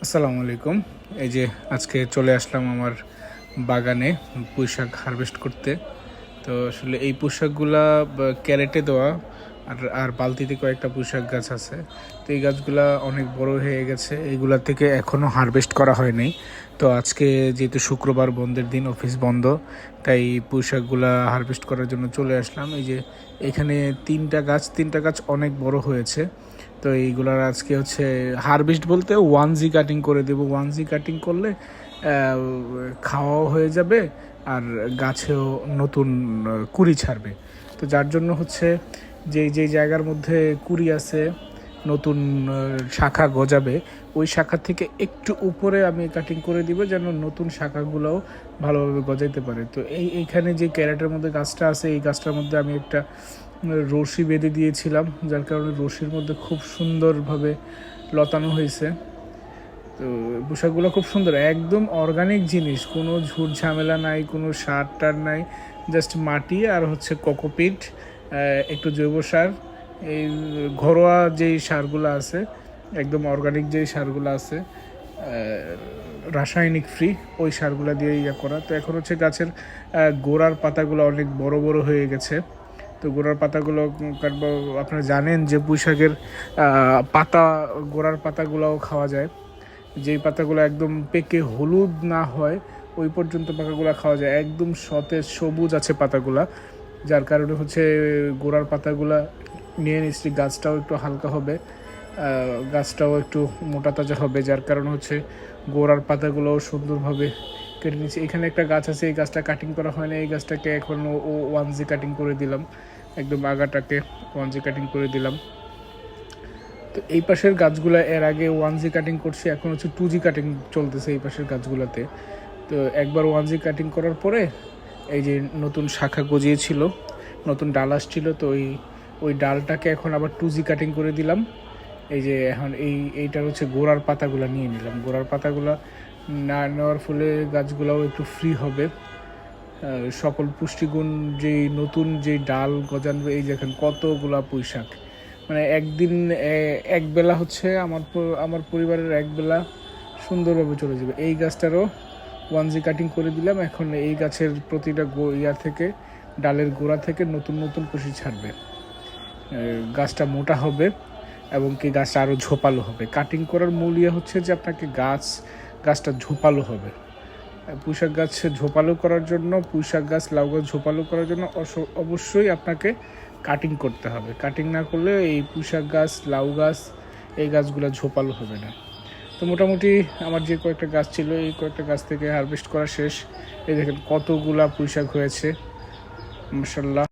আসসালামু আলাইকুম। এই যে আজকে চলে আসলাম আমার বাগানে পুঁইশাক হারভেস্ট করতে। তো আসলে এই পুঁইশাকগুলা বা- ক্যারেটে দেওয়া আর আর বালতিতে কয়েকটা পুঁইশাক গাছ আছে। তো এই গাছগুলা অনেক বড় হয়ে গেছে। এইগুলা থেকে এখনও হারভেস্ট করা হয়নি তো আজকে যেহেতু শুক্রবার, বন্ধের দিন, অফিস বন্ধ, তাই পুঁইশাকগুলা হারভেস্ট করার জন্য চলে আসলাম। এই যে এখানে তিনটা গাছ তিনটা গাছ অনেক বড় হয়েছে। তো এইগুলার আজকে হচ্ছে হারভেস্ট বলতে ওয়ান জি কাটিং করে দেবো। ওয়ান জি কাটিং করলে খাওয়াও হয়ে যাবে আর গাছেও নতুন কুড়ি ছাড়বে। তো যার জন্য হচ্ছে যে যে জায়গার মধ্যে কুড়ি আছে, নতুন শাখা গজাবে, ওই শাখা থেকে একটু উপরে আমি কাটিং করে দিব যেন নতুন শাখাগুলোও ভালোভাবে গজাইতে পারে। তো এই, এইখানে যে ক্যারেটের মধ্যে গাছটা আছে, এই গাছটার মধ্যে আমি একটা রশি বেঁধে দিয়েছিলাম, যার কারণে রশির মধ্যে খুব সুন্দরভাবে লতানো হয়েছে। তো পোশাকগুলো খুব সুন্দর, একদম অর্গানিক জিনিস, কোনো ঝুট ঝামেলা নাই, কোনো সার টার নাই জাস্ট মাটি আর হচ্ছে কোকোপিট একটু জৈব সার। এই ঘরোয়া যেই সারগুলো আছে, একদম অর্গানিক যেই সারগুলো আছে রাসায়নিক ফ্রি ওই সারগুলো দিয়ে ইয়ে করা। তো এখন হচ্ছে গাছের গোড়ার পাতাগুলো অনেক বড় বড় হয়ে গেছে। তো গোড়ার পাতাগুলো কাটবো। আপনারা জানেন যে পুঁইশাকের পাতা, গোড়ার পাতাগুলোও খাওয়া যায়। যেই পাতাগুলো একদম পেকে হলুদ না হয়, ওই পর্যন্ত পাতাগুলো খাওয়া যায়। একদম সতেজ, সবুজ আছে পাতাগুলা। যার কারণে হচ্ছে গোড়ার পাতাগুলা নিয়ে নিচ্ছি গাছটাও একটু হালকা হবে গাছটাও একটু মোটা তাজা হবে। যার কারণে হচ্ছে গোড়ার পাতাগুলোও সুন্দরভাবে কেটে নিচ্ছি। এখানে একটা গাছ আছে, এই গাছটা কাটিং করা হয় না এই গাছটাকে এখন ও ওয়ান জি কাটিং করে দিলাম। একদম আগাটাকে ওয়ান জি কাটিং করে দিলাম। তো এই পাশের গাছগুলো, এর আগে ওয়ান জি কাটিং করছি, এখন হচ্ছে টু জি কাটিং চলতেছে এই পাশের গাছগুলোতে। তো একবার ওয়ান জি কাটিং করার পরে, এই যে নতুন শাখা গজিয়েছিল, নতুন ডাল আসছিল, তো ওই ওই ডালটাকে এখন আবার টু জি কাটিং করে দিলাম। এই যে এখন এই, এইটার হচ্ছে গোড়ার পাতাগুলো নিয়ে নিলাম। গোড়ার পাতাগুলো না নেওয়ার ফলে গাছগুলোও একটু ফ্রি হবে। সকল পুষ্টিগুণ যেই নতুন যেই ডাল গজানবে, এই দেখেন কতগুলা পুঁইশাক। মানে একদিন, এ- এক বেলা হচ্ছে আমার আমার পরিবারের এক বেলা সুন্দরভাবে চলে যাবে। এই গাছটারও ওয়ান জি কাটিং করে দিলাম, এখন এই গাছের প্রতিটা ইয়া থেকে, ডালের গোড়া থেকে নতুন নতুন কুশি ছাড়বে। গাছটা মোটা হবে এবং কি গাছটা আরও ঝোপালো হবে। কাটিং করার মূল ইয়ে হচ্ছে যে আপনাকে গাছ, গাছটা ঝোপালো হবে। পুঁইশাক গাছ ঝোপালো করার জন্য পুঁশাক গাছ, লাউ গাছ ঝোপালো করার জন্য অবশ্যই আপনাকে কাটিং করতে হবে। কাটিং না করলে এই পুঁইশাক গাছ, লাউ গাছ, এই গাছগুলো ঝোপালো হবে না। তো মোটামুটি আমার যে কয়েকটা গাছ ছিল, এই কয়েকটা গাছ থেকে হারভেস্ট করা শেষ। এই দেখেন কতগুলা পুঁশাক হয়েছে। মাসাল্লাহ